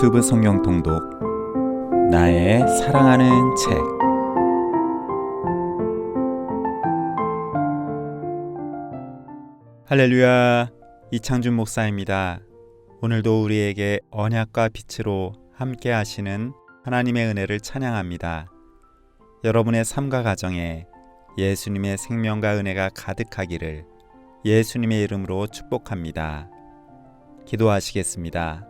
유튜브 성경 통독 나의 사랑하는 책 할렐루야 이창준 목사입니다. 오늘도 우리에게 언약과 빛으로 함께 하시는 하나님의 은혜를 찬양합니다. 여러분의 삶과 가정에 예수님의 생명과 은혜가 가득하기를 예수님의 이름으로 축복합니다. 기도하시겠습니다.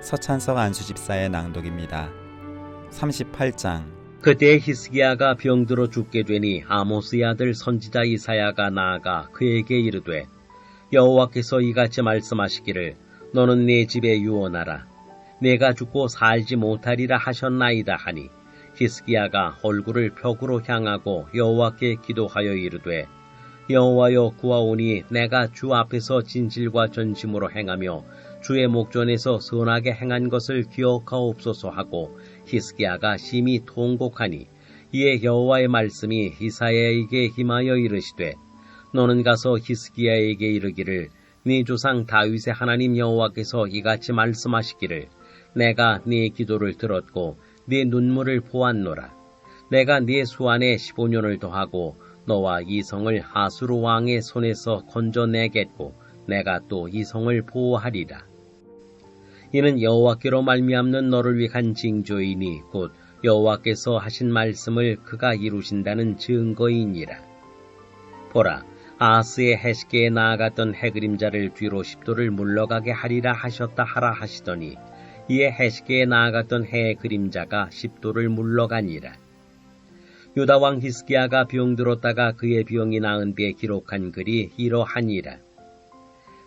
서찬석 안수집사의 낭독입니다. 38장 그때 히스기야가 병들어 죽게 되니 아모스의 아들 선지자 이사야가 나아가 그에게 이르되 여호와께서 이같이 말씀하시기를 너는 내 집에 유언하라 내가 죽고 살지 못하리라 하셨나이다 하니 히스기야가 얼굴을 벽으로 향하고 여호와께 기도하여 이르되 여호와여 구하오니 내가 주 앞에서 진실과 전심으로 행하며 주의 목전에서 선하게 행한 것을 기억하옵소서 하고 히스기야가 심히 통곡하니 이에 여호와의 말씀이 이사야에게 힘하여 이르시되 너는 가서 히스기야에게 이르기를 네 조상 다윗의 하나님 여호와께서 이같이 말씀하시기를 내가 네 기도를 들었고 네 눈물을 보았노라. 내가 네 수안에 15년을 더하고 너와 이 성을 하수르 왕의 손에서 건져내겠고 내가 또 이 성을 보호하리라 이는 여호와께로 말미암는 너를 위한 징조이니 곧 여호와께서 하신 말씀을 그가 이루신다는 증거이니라. 보라, 아스의 해시계에 나아갔던 해그림자를 뒤로 십도를 물러가게 하리라 하셨다 하라 하시더니 이에 해시계에 나아갔던 해 그림자가 십도를 물러가니라. 유다 왕 히스기야가 병들었다가 그의 병이 나은 뒤에 기록한 글이 이러하니라.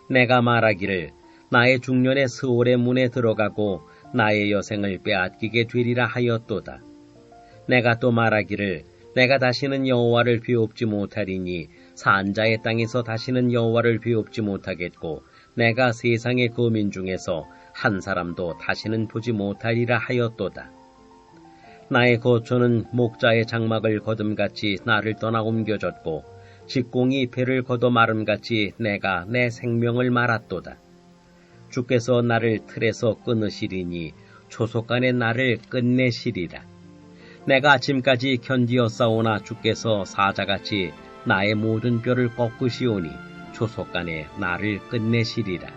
내가 말하기를 나의 중년의 스올의 문에 들어가고 나의 여생을 빼앗기게 되리라 하였도다. 내가 또 말하기를 내가 다시는 여호와를 비옵지 못하리니 산자의 땅에서 다시는 여호와를 비옵지 못하겠고 내가 세상의 거민 중에서 한 사람도 다시는 보지 못하리라 하였도다. 나의 거처는 목자의 장막을 거둠같이 나를 떠나 옮겨졌고 직공이 배를 걷어 마름같이 내가 내 생명을 말았도다. 주께서 나를 틀에서 끊으시리니 초속간에 나를 끝내시리라. 내가 아침까지 견디어 싸우나 주께서 사자같이 나의 모든 뼈를 꺾으시오니 초속간에 나를 끝내시리라.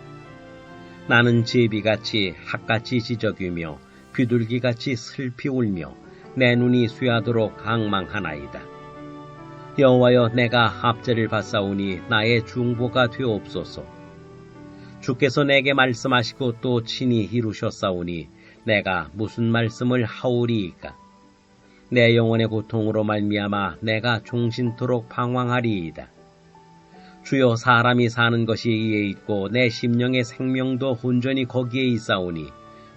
나는 제비같이 학같이 지적이며 비둘기같이 슬피 울며 내 눈이 쇠하도록 강망하나이다. 여호와여 내가 합제를 받사오니 나의 중보가 되옵소서. 주께서 내게 말씀하시고 또 친히 이루셨사오니 내가 무슨 말씀을 하오리이까? 내 영혼의 고통으로 말미암아 내가 종신토록 방황하리이다. 주여 사람이 사는 것이 이에 있고 내 심령의 생명도 온전히 거기에 있사오니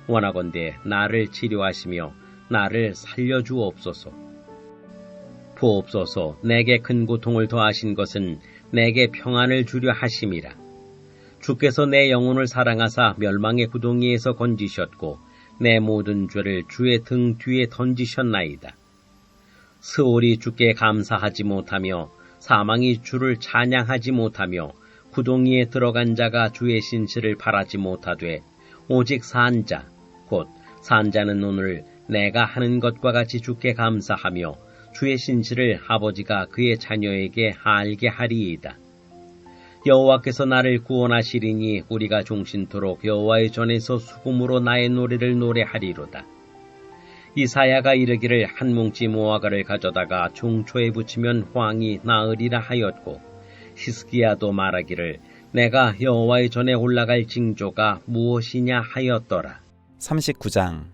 원하건대 나를 치료하시며 나를 살려주옵소서. 부옵소서 내게 큰 고통을 더하신 것은 내게 평안을 주려 하심이라. 주께서 내 영혼을 사랑하사 멸망의 구덩이에서 건지셨고 내 모든 죄를 주의 등 뒤에 던지셨나이다. 스올이 주께 감사하지 못하며 사망이 주를 찬양하지 못하며 구덩이에 들어간 자가 주의 신실을 바라지 못하되 오직 산자 곧 산자는 오늘 내가 하는 것과 같이 주께 감사하며 주의 신실을 아버지가 그의 자녀에게 알게 하리이다. 여호와께서 나를 구원하시리니 우리가 종신토록 여호와의 전에서 수금으로 나의 노래를 노래하리로다. 이사야가 이르기를 한 뭉치 모아가를 가져다가 종초에 붙이면 황이 나으리라 하였고 히스기야도 말하기를 내가 여호와의 전에 올라갈 징조가 무엇이냐 하였더라. 39장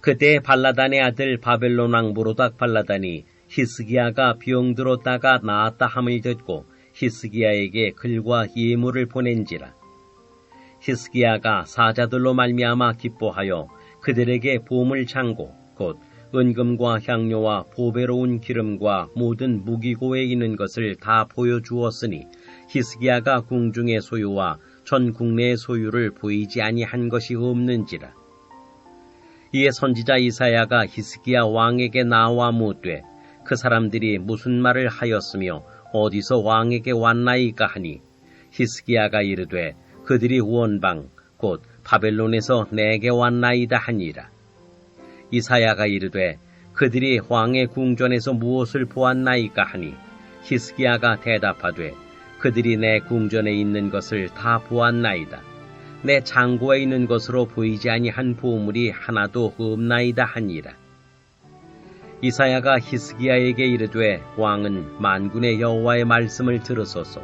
그때 발라단의 아들 바벨론 왕 무로닥 발라단이 히스기야가 병들었다가 나았다 함을 듣고 히스기야에게 글과 예물을 보낸지라. 히스기야가 사자들로 말미암아 기뻐하여 그들에게 보물 창고 곧 은금과 향료와 보배로운 기름과 모든 무기고에 있는 것을 다 보여주었으니 히스기야가 궁중의 소유와 전 국내의 소유를 보이지 아니한 것이 없는지라. 이에 선지자 이사야가 히스기야 왕에게 나와 묻되 그 사람들이 무슨 말을 하였으며 어디서 왕에게 왔나이까 하니 히스기야가 이르되 그들이 원방 곧 바벨론에서 내게 왔나이다 하니라. 이사야가 이르되 그들이 왕의 궁전에서 무엇을 보았나이까 하니 히스기야가 대답하되 그들이 내 궁전에 있는 것을 다 보았나이다. 내 창고에 있는 것으로 보이지 아니한 보물이 하나도 없나이다 하니라. 이사야가 히스기야에게 이르되 왕은 만군의 여호와의 말씀을 들으소서.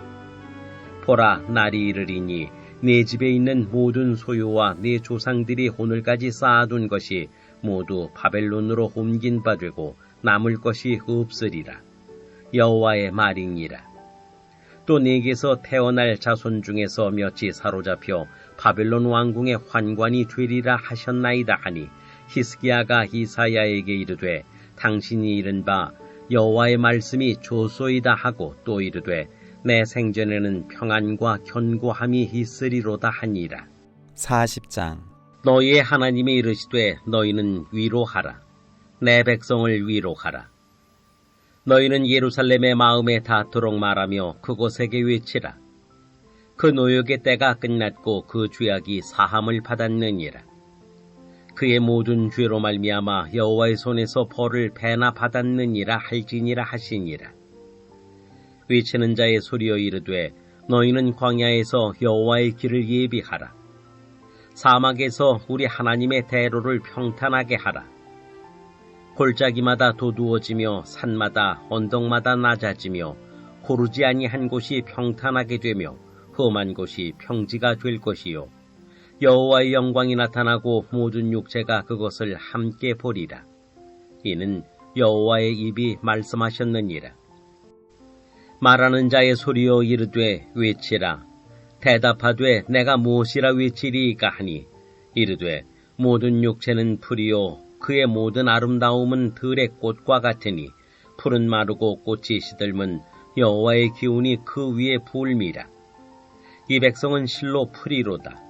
보라 날이 이르리니 네 집에 있는 모든 소유와 네 조상들이 오늘까지 쌓아둔 것이 모두 바벨론으로 옮긴 바 되고 남을 것이 없으리라. 여호와의 말이니라. 또 네게서 태어날 자손 중에서 몇이 사로잡혀 바벨론 왕궁의 환관이 되리라 하셨나이다 하니 히스기야가 이사야에게 이르되 당신이 이른 바 여호와의 말씀이 조소이다 하고 또 이르되 내 생전에는 평안과 견고함이 있으리로다 하니라. 40장 너희의 하나님이 이르시되 너희는 위로하라. 내 백성을 위로하라. 너희는 예루살렘의 마음에 닿도록 말하며 그곳에게 외치라. 그 노역의 때가 끝났고 그 죄악이 사함을 받았느니라. 그의 모든 죄로 말미암아 여호와의 손에서 벌을 배나 받았느니라 할지니라 하시니라. 외치는 자의 소리여 이르되 너희는 광야에서 여호와의 길을 예비하라. 사막에서 우리 하나님의 대로를 평탄하게 하라. 골짜기마다 도두어지며 산마다 언덕마다 낮아지며 고르지 아니한 곳이 평탄하게 되며 험한 곳이 평지가 될 것이요 여호와의 영광이 나타나고 모든 육체가 그것을 함께 보리라. 이는 여호와의 입이 말씀하셨느니라. 말하는 자의 소리여 이르되 외치라. 대답하되 내가 무엇이라 외치리이까 하니 이르되 모든 육체는 풀이요 그의 모든 아름다움은 들의 꽃과 같으니 풀은 마르고 꽃이 시들면 여호와의 기운이 그 위에 불미라. 이 백성은 실로 풀이로다.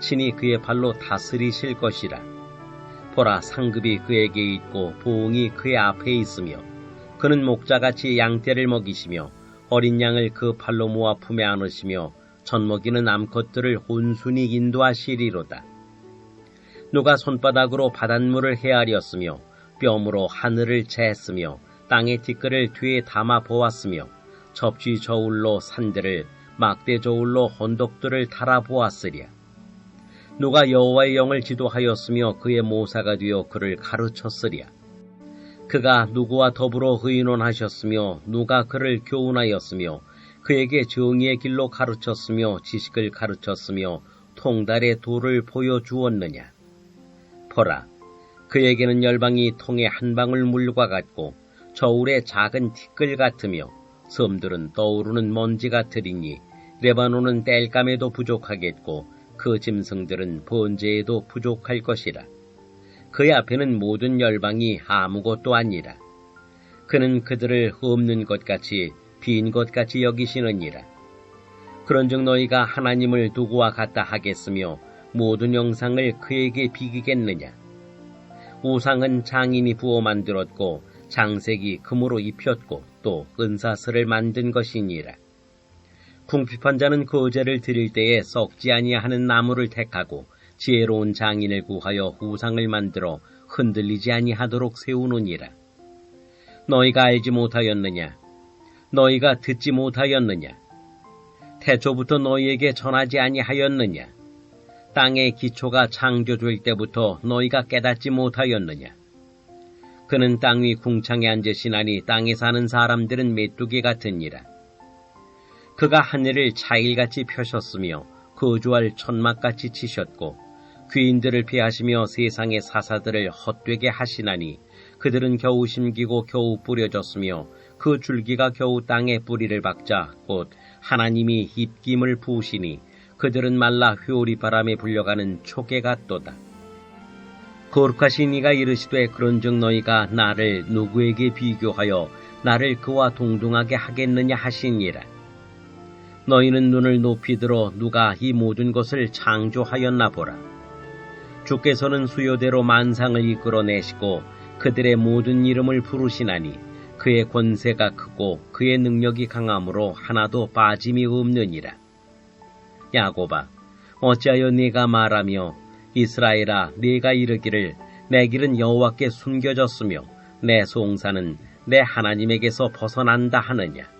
친히 그의 발로 다스리실 것이라. 보라, 상급이 그에게 있고 보응이 그의 앞에 있으며 그는 목자같이 양떼를 먹이시며 어린 양을 그 팔로 모아 품에 안으시며 젖먹이는 암컷들을 온순히 인도하시리로다. 누가 손바닥으로 바닷물을 헤아렸으며 뼘으로 하늘을 재했으며 땅의 티끌을 뒤에 담아 보았으며 접시 저울로 산들을 막대 저울로 언덕들을 달아 보았으랴. 누가 여호와의 영을 지도하였으며 그의 모사가 되어 그를 가르쳤으랴. 그가 누구와 더불어 의논하셨으며 누가 그를 교훈하였으며 그에게 정의의 길로 가르쳤으며 지식을 가르쳤으며 통달의 도를 보여주었느냐. 보라, 그에게는 열방이 통에 한 방울 물과 같고 저울의 작은 티끌 같으며 섬들은 떠오르는 먼지 같으리니 레바논은 땔감에도 부족하겠고 그 짐승들은 번제에도 부족할 것이라. 그 앞에는 모든 열방이 아무것도 아니라. 그는 그들을 없는 것 같이 빈 것 같이 여기시느니라. 그런즉 너희가 하나님을 누구와 같다 하겠으며 모든 영상을 그에게 비기겠느냐? 우상은 장인이 부어 만들었고 장색이 금으로 입혔고 또 은사슬을 만든 것이니라. 궁핍한 자는 거제를 드릴 때에 썩지 아니하는 나무를 택하고 지혜로운 장인을 구하여 우상을 만들어 흔들리지 아니하도록 세우느니라. 너희가 알지 못하였느냐? 너희가 듣지 못하였느냐? 태초부터 너희에게 전하지 아니하였느냐? 땅의 기초가 창조될 때부터 너희가 깨닫지 못하였느냐? 그는 땅 위 궁창에 앉으시나니 땅에 사는 사람들은 메뚜기 같으니라. 그가 하늘을 차일같이 펴셨으며 거주할 천막같이 치셨고 귀인들을 피하시며 세상의 사사들을 헛되게 하시나니 그들은 겨우 심기고 겨우 뿌려졌으며 그 줄기가 겨우 땅에 뿌리를 박자 곧 하나님이 입김을 부으시니 그들은 말라 회오리 바람에 불려가는 초계 같도다. 거룩하신 이가 이르시되 그런즉 너희가 나를 누구에게 비교하여 나를 그와 동등하게 하겠느냐 하시니라. 너희는 눈을 높이 들어 누가 이 모든 것을 창조하였나 보라. 주께서는 수요대로 만상을 이끌어내시고 그들의 모든 이름을 부르시나니 그의 권세가 크고 그의 능력이 강함으로 하나도 빠짐이 없느니라. 야고바, 어찌하여 네가 말하며 이스라엘아, 네가 이르기를 내 길은 여호와께 숨겨졌으며 내 송사는 내 하나님에게서 벗어난다 하느냐?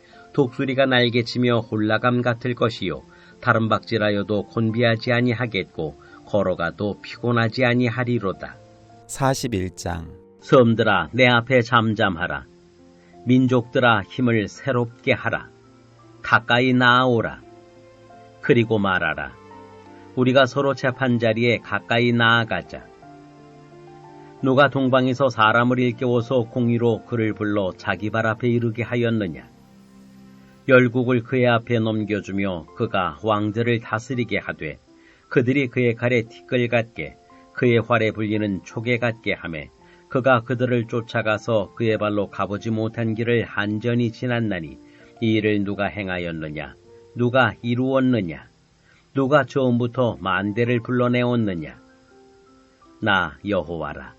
독수리가 날개치며 홀라감 같을 것이요 다른 박질하여도 곤비하지 아니하겠고 걸어가도 피곤하지 아니하리로다. 41장 섬들아 내 앞에 잠잠하라. 민족들아 힘을 새롭게 하라. 가까이 나아오라. 그리고 말하라. 우리가 서로 재판 자리에 가까이 나아가자. 누가 동방에서 사람을 일깨워서 공의로 그를 불러 자기 발 앞에 이르게 하였느냐? 열국을 그의 앞에 넘겨주며 그가 왕들을 다스리게 하되 그들이 그의 칼에 티끌 같게 그의 활에 불리는 초계 같게 하매 그가 그들을 쫓아가서 그의 발로 가보지 못한 길을 한전히 지났나니 이 일을 누가 행하였느냐? 누가 이루었느냐? 누가 처음부터 만대를 불러내었느냐? 나 여호와라.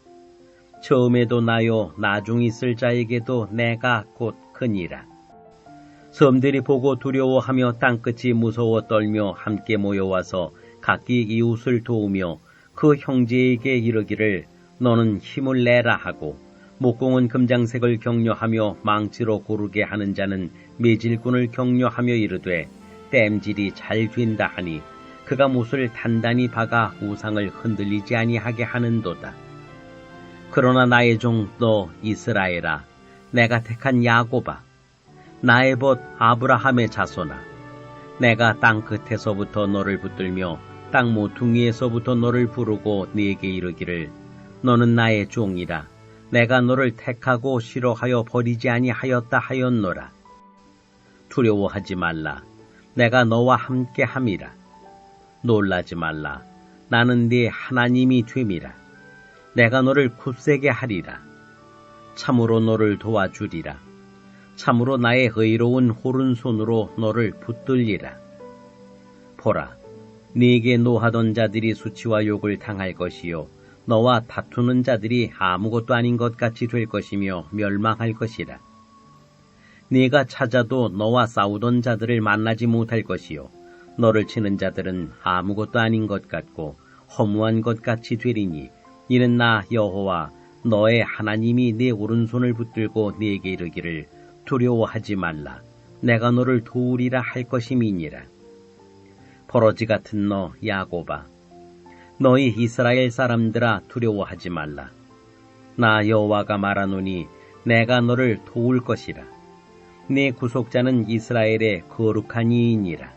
처음에도 나요 나중 있을 자에게도 내가 곧 크니라. 섬들이 보고 두려워하며 땅끝이 무서워 떨며 함께 모여와서 각기 이웃을 도우며 그 형제에게 이르기를 너는 힘을 내라 하고 목공은 금장색을 격려하며 망치로 고르게 하는 자는 매질꾼을 격려하며 이르되 땜질이 잘 된다 하니 그가 못을 단단히 박아 우상을 흔들리지 아니하게 하는도다. 그러나 나의 종 너 이스라엘아 내가 택한 야고바 나의 벗 아브라함의 자손아 내가 땅 끝에서부터 너를 붙들며 땅 모퉁이에서부터 너를 부르고 네게 이르기를 너는 나의 종이라. 내가 너를 택하고 싫어하여 버리지 아니하였다 하였노라. 두려워하지 말라. 내가 너와 함께 함이라. 놀라지 말라. 나는 네 하나님이 됨이라. 내가 너를 굳세게 하리라. 참으로 너를 도와주리라 참으로 나의 의로운 오른손으로 너를 붙들리라 보라 네게 노하던 자들이 수치와 욕을 당할 것이요 너와 다투는 자들이 아무것도 아닌 것 같이 될 것이며 멸망할 것이라. 네가 찾아도 너와 싸우던 자들을 만나지 못할 것이요 너를 치는 자들은 아무것도 아닌 것 같고 허무한 것 같이 되리니 이는 나 여호와 너의 하나님이 네 오른손을 붙들고 네게 이르기를 두려워하지 말라. 내가 너를 도우리라 할 것임이니라. 버러지 같은 너 야고바. 너희 이스라엘 사람들아 두려워하지 말라. 나 여호와가 말하노니 내가 너를 도울 것이라. 네 구속자는 이스라엘의 거룩한 이인이라.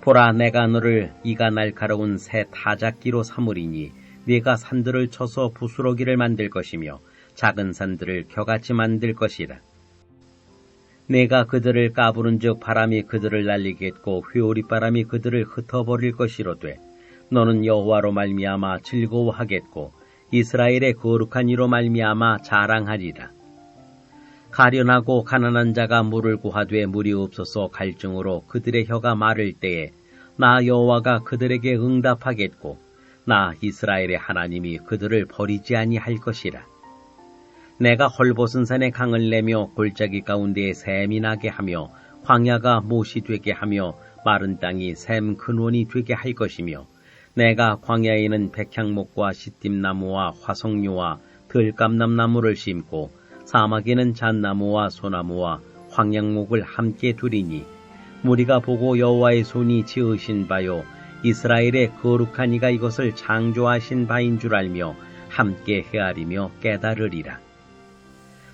보라 내가 너를 이가 날카로운 새 타작기로 삼으리니 네가 산들을 쳐서 부스러기를 만들 것이며 작은 산들을 겨같이 만들 것이라 내가 그들을 까부른즉 바람이 그들을 날리겠고 회오리 바람이 그들을 흩어버릴 것이로되 너는 여호와로 말미암아 즐거워하겠고 이스라엘의 거룩한 이로 말미암아 자랑하리라. 가련하고 가난한 자가 물을 구하되 물이 없어서 갈증으로 그들의 혀가 마를 때에 나 여호와가 그들에게 응답하겠고 나 이스라엘의 하나님이 그들을 버리지 아니할 것이라. 내가 헐벗은 산에 강을 내며 골짜기 가운데에 샘이 나게 하며 광야가 못이 되게 하며 마른 땅이 샘 근원이 되게 할 것이며 내가 광야에는 백향목과 시띠나무와 화석류와 들감남나무를 심고 사막에는 잣나무와 소나무와 황양목을 함께 두리니 무리가 보고 여호와의 손이 지으신 바요 이스라엘의 거룩한 이가 이것을 창조하신 바인 줄 알며 함께 헤아리며 깨달으리라.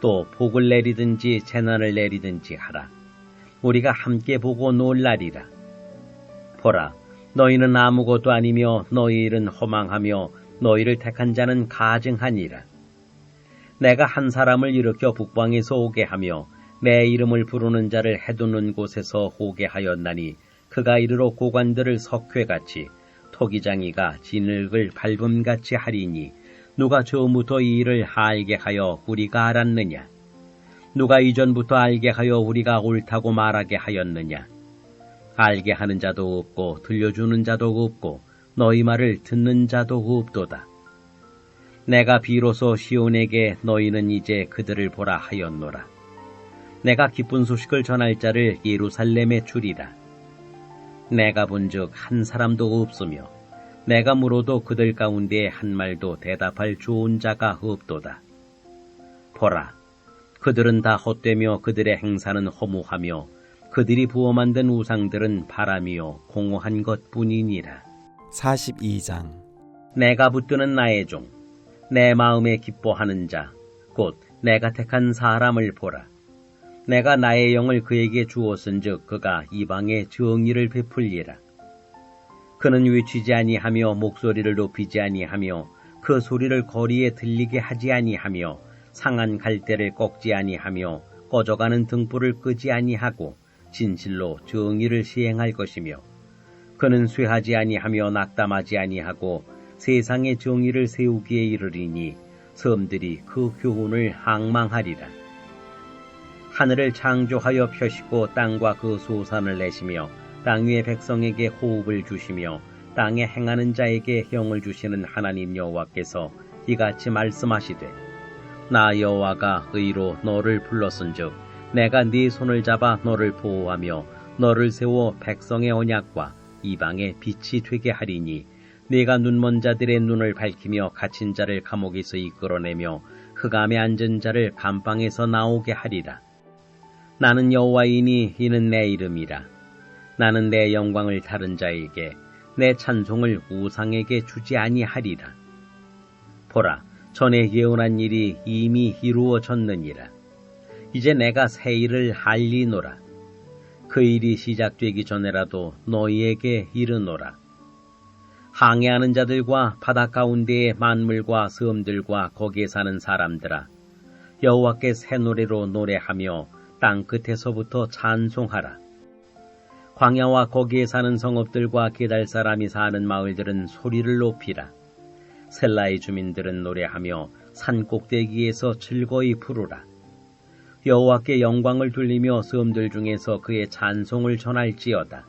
또 복을 내리든지 재난을 내리든지 하라. 우리가 함께 보고 놀라리라. 보라, 너희는 아무것도 아니며 너희 일은 허망하며 너희를 택한 자는 가증하니라. 내가 한 사람을 일으켜 북방에서 오게 하며 내 이름을 부르는 자를 해두는 곳에서 오게 하였나니 그가 이르러 고관들을 석회같이 토기장이가 진흙을 밟음같이 하리니 누가 처음부터 이 일을 알게 하여 우리가 알았느냐? 누가 이전부터 알게 하여 우리가 옳다고 말하게 하였느냐? 알게 하는 자도 없고 들려주는 자도 없고 너희 말을 듣는 자도 없도다. 내가 비로소 시온에게 너희는 이제 그들을 보라 하였노라. 내가 기쁜 소식을 전할 자를 예루살렘에 주리라. 내가 본즉 한 사람도 없으며 내가 물어도 그들 가운데 한 말도 대답할 좋은 자가 없도다. 보라, 그들은 다 헛되며 그들의 행사는 허무하며 그들이 부어 만든 우상들은 바람이요 공허한 것뿐이니라. 42장 내가 붙드는 나의 종, 내 마음에 기뻐하는 자, 곧 내가 택한 사람을 보라. 내가 나의 영을 그에게 주었은즉 그가 이방에 정의를 베풀리라. 그는 외치지 아니하며 목소리를 높이지 아니하며 그 소리를 거리에 들리게 하지 아니하며 상한 갈대를 꺾지 아니하며 꺼져가는 등불을 끄지 아니하고 진실로 정의를 시행할 것이며 그는 쇠하지 아니하며 낙담하지 아니하고 세상의 정의를 세우기에 이르리니 섬들이 그 교훈을 항망하리라. 하늘을 창조하여 펴시고 땅과 그 소산을 내시며 땅 위의 백성에게 호흡을 주시며 땅에 행하는 자에게 형을 주시는 하나님 여호와께서 이같이 말씀하시되 나 여호와가 의로 너를 불렀은즉 내가 네 손을 잡아 너를 보호하며 너를 세워 백성의 언약과 이방의 빛이 되게 하리니 네가 눈먼 자들의 눈을 밝히며 갇힌 자를 감옥에서 이끌어내며 흑암에 앉은 자를 감방에서 나오게 하리라. 나는 여호와이니 이는 내 이름이라. 나는 내 영광을 다른 자에게 내 찬송을 우상에게 주지 아니하리라. 보라, 전에 예언한 일이 이미 이루어졌느니라. 이제 내가 새 일을 알리노라. 그 일이 시작되기 전에라도 너희에게 이르노라. 항해하는 자들과 바다 가운데의 만물과 섬들과 거기에 사는 사람들아, 여호와께 새 노래로 노래하며 땅 끝에서부터 찬송하라. 광야와 거기에 사는 성읍들과 게달 사람이 사는 마을들은 소리를 높이라. 셀라의 주민들은 노래하며 산 꼭대기에서 즐거이 부르라. 여호와께 영광을 돌리며 섬들 중에서 그의 찬송을 전할지어다.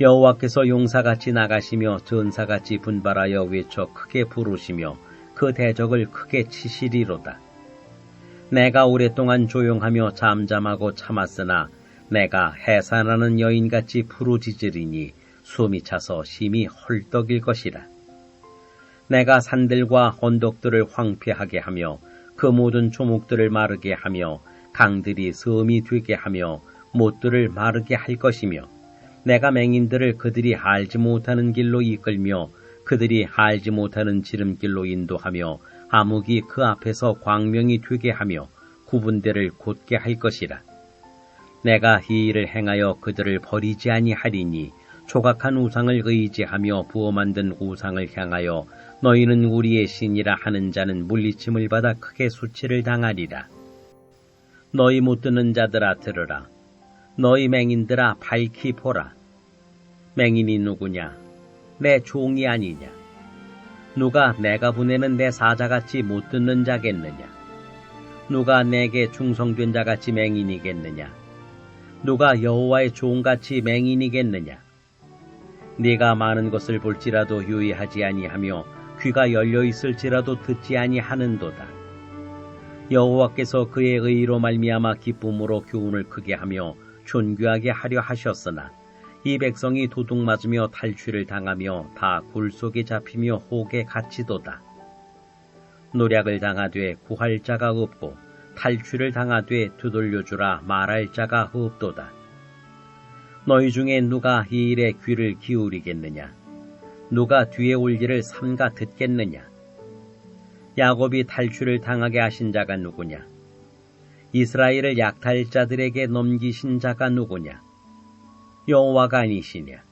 여호와께서 용사같이 나가시며 전사같이 분발하여 외쳐 크게 부르시며 그 대적을 크게 치시리로다. 내가 오랫동안 조용하며 잠잠하고 참았으나 내가 해산하는 여인같이 부르짖으리니 숨이 차서 심히 헐떡일 것이라. 내가 산들과 언덕들을 황폐하게 하며 그 모든 조목들을 마르게 하며 강들이 섬이 되게 하며 못들을 마르게 할 것이며 내가 맹인들을 그들이 알지 못하는 길로 이끌며 그들이 알지 못하는 지름길로 인도하며 암흑이 그 앞에서 광명이 되게 하며 구분대를 곧게 할 것이라. 내가 이 일을 행하여 그들을 버리지 아니하리니 조각한 우상을 의지하며 부어 만든 우상을 향하여 너희는 우리의 신이라 하는 자는 물리침을 받아 크게 수치를 당하리라. 너희 못 듣는 자들아 들으라. 너희 맹인들아 밝히 보라. 맹인이 누구냐? 내 종이 아니냐? 누가 내가 보내는 내 사자같이 못 듣는 자겠느냐? 누가 내게 충성된 자같이 맹인이겠느냐? 누가 여호와의 종같이 맹인이겠느냐? 네가 많은 것을 볼지라도 유의하지 아니하며 귀가 열려 있을지라도 듣지 아니하는도다. 여호와께서 그의 의로 말미암아 기쁨으로 교훈을 크게 하며 존귀하게 하려 하셨으나 이 백성이 도둑 맞으며 탈취를 당하며 다 굴 속에 잡히며 혹에 갇히도다. 노략을 당하되 구할 자가 없고 탈취를 당하되 두돌려주라 말할 자가 없도다. 너희 중에 누가 이 일에 귀를 기울이겠느냐? 누가 뒤에 올 일을 삼가 듣겠느냐? 야곱이 탈취를 당하게 하신 자가 누구냐? 이스라엘을 약탈자들에게 넘기신 자가 누구냐? 여호와가 아니시냐?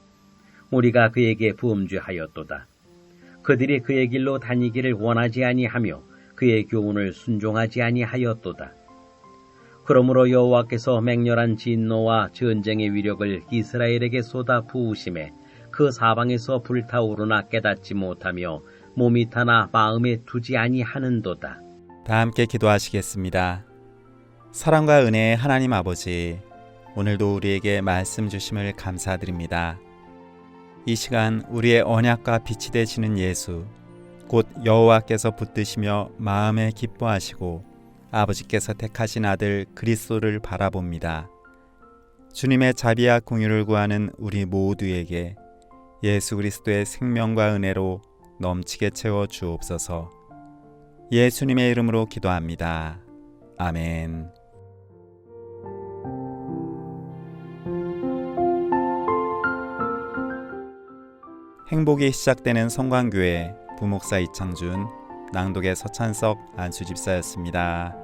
우리가 그에게 부음주하였도다. 그들이 그의 길로 다니기를 원하지 아니하며 그의 교훈을 순종하지 아니하였도다. 그러므로 여호와께서 맹렬한 진노와 전쟁의 위력을 이스라엘에게 쏟아 부으심에 그 사방에서 불타오르나 깨닫지 못하며 몸이 타나 마음에 두지 아니하는도다. 다 함께 기도하시겠습니다. 사랑과 은혜의 하나님 아버지, 오늘도 우리에게 말씀 주심을 감사드립니다. 이 시간 우리의 언약과 빛이 되시는 예수, 곧 여호와께서 붙드시며 마음에 기뻐하시고 아버지께서 택하신 아들 그리스도를 바라봅니다. 주님의 자비와 공유를 구하는 우리 모두에게 예수 그리스도의 생명과 은혜로 넘치게 채워 주옵소서. 예수님의 이름으로 기도합니다. 아멘. 행복이 시작되는 성광교회 부목사 이창준, 낭독의 서찬석 안수집사였습니다.